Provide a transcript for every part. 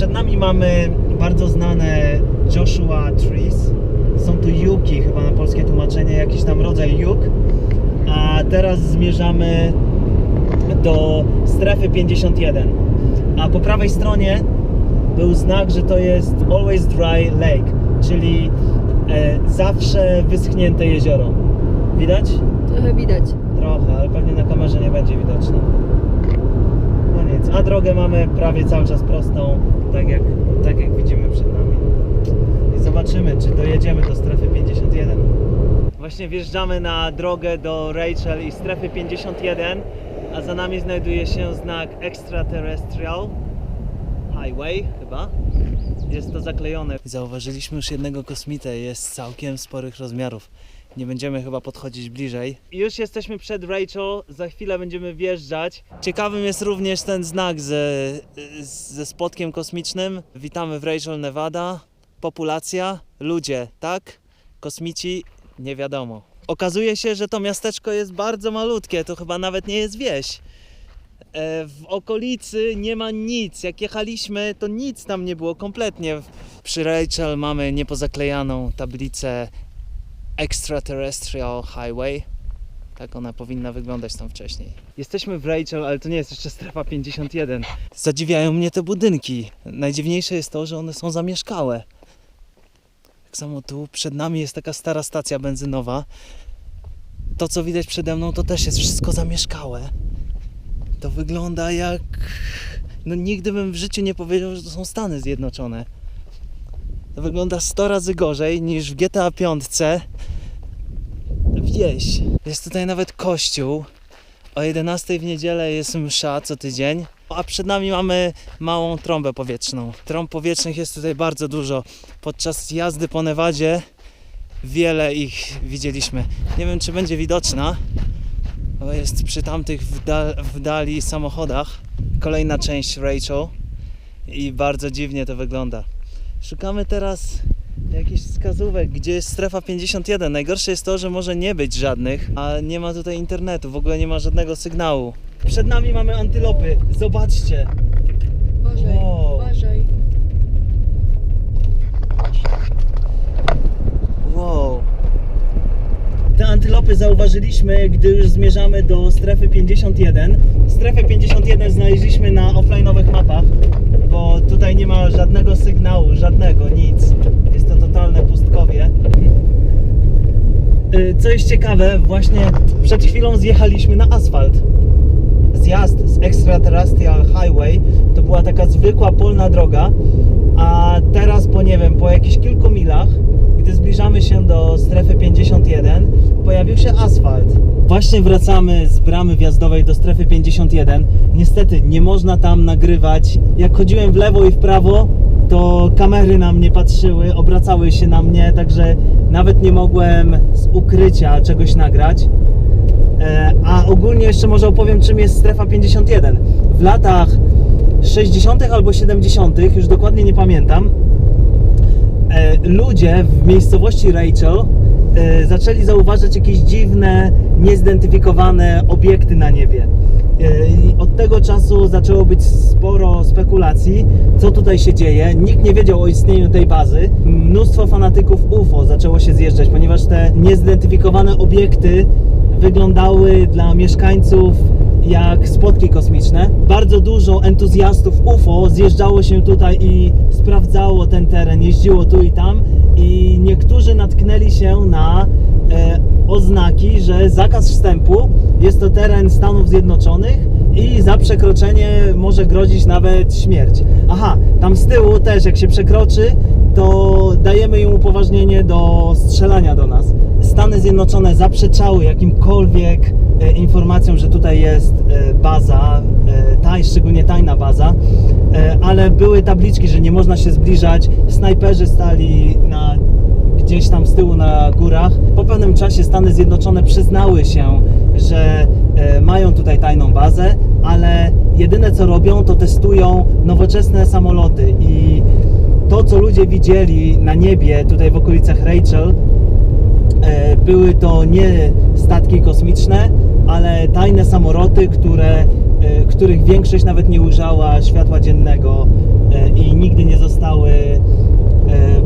Przed nami mamy bardzo znane Joshua Trees. Są to juki, chyba na polskie tłumaczenie, jakiś tam rodzaj juk. A teraz zmierzamy do strefy 51. A po prawej stronie był znak, że to jest Always Dry Lake, czyli e, zawsze wyschnięte jezioro. Widać? Trochę widać. Trochę, ale pewnie na kamerze nie będzie widoczne. Nic, a drogę mamy prawie cały czas prostą, tak jak, tak jak widzimy przed nami. I zobaczymy, czy dojedziemy do strefy 51. Właśnie wjeżdżamy na drogę do Rachel i strefy 51, a za nami znajduje się znak Extraterrestrial Highway chyba. Jest to zaklejone. Zauważyliśmy już jednego kosmitę, jest całkiem sporych rozmiarów. Nie będziemy chyba podchodzić bliżej. Już jesteśmy przed Rachel, za chwilę będziemy wjeżdżać. Ciekawym jest również ten znak ze, ze spotkiem kosmicznym. Witamy w Rachel, Nevada. Populacja, ludzie, tak? Kosmici, nie wiadomo. Okazuje się, że to miasteczko jest bardzo malutkie, to chyba nawet nie jest wieś. E, W okolicy nie ma nic. Jak jechaliśmy, to nic tam nie było kompletnie. Przy Rachel mamy niepozaklejaną tablicę Extraterrestrial Highway. Tak ona powinna wyglądać tam wcześniej. Jesteśmy w Rachel, ale to nie jest jeszcze strefa 51. Zadziwiają mnie te budynki. Najdziwniejsze jest to, że one są zamieszkałe. Tak samo tu przed nami jest taka stara stacja benzynowa. To co widać przede mną to też jest wszystko zamieszkałe. To wygląda jak... No nigdy bym w życiu nie powiedział, że to są Stany Zjednoczone. To wygląda 100 razy gorzej niż w GTA 5 wieś. Jest tutaj nawet kościół. O 11 w niedzielę jest msza co tydzień. A przed nami mamy małą trąbę powietrzną. Trąb powietrznych jest tutaj bardzo dużo. Podczas jazdy po Nevadzie wiele ich widzieliśmy. Nie wiem czy będzie widoczna, bo jest przy tamtych w, w dali samochodach. Kolejna część Rachel i bardzo dziwnie to wygląda. Szukamy teraz jakichś wskazówek, gdzie jest strefa 51. Najgorsze jest to, że może nie być żadnych, a nie ma tutaj internetu, w ogóle nie ma żadnego sygnału. Przed nami mamy antylopy, zobaczcie. Uważaj, Wow. uważaj. Wow. Te antylopy zauważyliśmy, gdy już zmierzamy do strefy 51. Strefę 51 znaleźliśmy na offline'owych mapach, bo tutaj nie ma żadnego sygnału, żadnego, nic. Jest to totalne pustkowie. Y, Co jest ciekawe, właśnie przed chwilą zjechaliśmy na asfalt. Zjazd z Extraterrestrial Highway to była taka zwykła polna droga, a teraz po nie wiem, po jakichś kilku milach, gdy zbliżamy się do strefy 51, pojawił się asfalt. Właśnie wracamy z bramy wjazdowej do strefy 51. Niestety nie można tam nagrywać. Jak chodziłem w lewo i w prawo, to kamery na mnie patrzyły, obracały się na mnie, także nawet nie mogłem z ukrycia czegoś nagrać. E, A ogólnie jeszcze może opowiem, czym jest strefa 51. W latach 60. albo 70., już dokładnie nie pamiętam, ludzie w miejscowości Rachel e, zaczęli zauważać jakieś dziwne, niezidentyfikowane obiekty na niebie. E, I od tego czasu zaczęło być sporo spekulacji, co tutaj się dzieje. Nikt nie wiedział o istnieniu tej bazy. Mnóstwo fanatyków UFO zaczęło się zjeżdżać, ponieważ te niezidentyfikowane obiekty wyglądały dla mieszkańców jak spotki kosmiczne. Bardzo dużo entuzjastów UFO zjeżdżało się tutaj i sprawdzało ten teren, jeździło tu i tam i niektórzy natknęli się na e, oznaki, że zakaz wstępu jest to teren Stanów Zjednoczonych i za przekroczenie może grozić nawet śmierć. Aha, tam z tyłu też jak się przekroczy, to dajemy im upoważnienie do strzelania do nas. Stany Zjednoczone zaprzeczały jakimkolwiek e, informacjom, że tutaj jest e, baza, e, taj, szczególnie tajna baza, ale były tabliczki, że nie można się zbliżać. Snajperzy stali na gdzieś tam z tyłu na górach. Po pewnym czasie Stany Zjednoczone przyznały się, że mają tutaj tajną bazę, ale jedyne co robią, to testują nowoczesne samoloty i to, co ludzie widzieli na niebie tutaj w okolicach Rachel, były to nie statki kosmiczne, ale tajne samoloty, które, e, których większość nawet nie ujrzała światła dziennego e, i nigdy nie zostały e,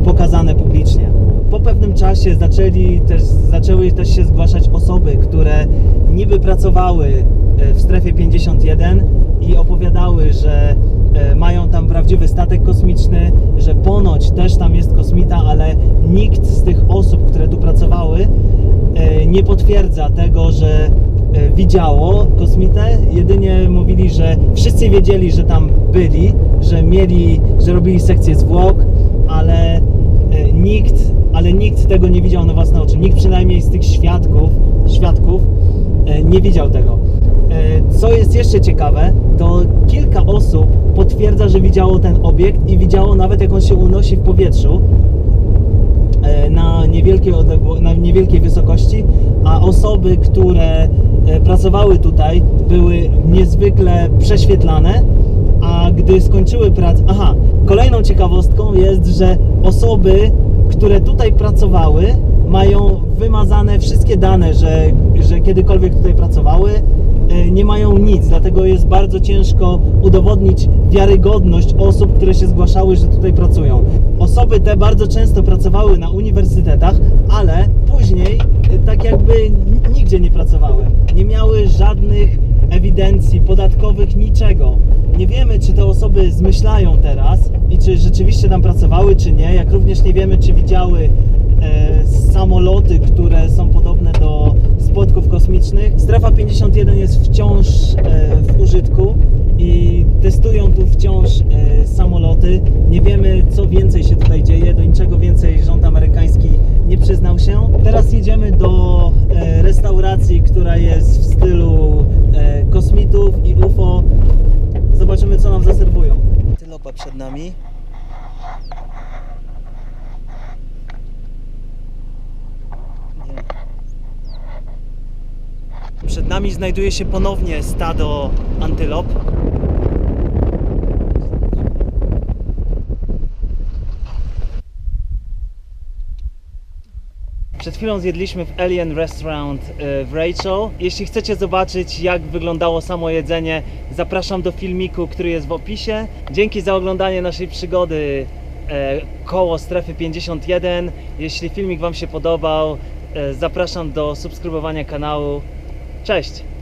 pokazane publicznie. Po pewnym czasie zaczęli też, zaczęły też się zgłaszać osoby, które niby pracowały e, w strefie 51 i opowiadały, że e, mają tam prawdziwy statek kosmiczny, że ponoć też tam jest kosmita, ale nikt z tych osób, które tu pracowały, e, nie potwierdza tego, że e, widziało kosmitę. Jedynie mówili, że wszyscy wiedzieli, że tam byli, że mieli, że robili sekcję zwłok, ale e, nikt, ale nikt tego nie widział na własne oczy. Nikt przynajmniej z tych świadków, świadków nie widział tego. E, Co jest jeszcze ciekawe, to kilka osób potwierdza, że widziało ten obiekt i widziało nawet jak on się unosi w powietrzu e, na niewielkiej, na niewielkiej wysokości, a osoby, które e, pracowały tutaj, były niezwykle prześwietlane, a gdy skończyły pracę... Aha, kolejną ciekawostką jest, że osoby, które tutaj pracowały, mają wymazane wszystkie dane, że, że kiedykolwiek tutaj pracowały, nie mają nic, dlatego jest bardzo ciężko udowodnić wiarygodność osób, które się zgłaszały, że tutaj pracują. Osoby te bardzo często pracowały na uniwersytetach, ale później e, tak jakby nigdzie nie pracowały. Nie miały żadnych ewidencji podatkowych, niczego. Nie wiemy, czy te osoby zmyślają teraz i czy rzeczywiście tam pracowały, czy nie. Jak również nie wiemy, czy widziały e, samoloty, które są podobne do spotków kosmicznych. Strefa 51 jest wciąż e, w użytku i testują tu wciąż e, samoloty. Nie wiemy, co więcej się tutaj dzieje, do niczego więcej rząd amerykański nie przyznał się. Teraz jedziemy do e, restauracji, która jest w stylu kosmitów i UFO. Zobaczymy, co nam zaserwują. Tylopa przed nami. Przed nami znajduje się ponownie stado antylop. Przed chwilą zjedliśmy w Alien Restaurant e, w Rachel. Jeśli chcecie zobaczyć, jak wyglądało samo jedzenie, zapraszam do filmiku, który jest w opisie. Dzięki za oglądanie naszej przygody e, koło strefy 51. Jeśli filmik Wam się podobał, e, zapraszam do subskrybowania kanału. Cześć!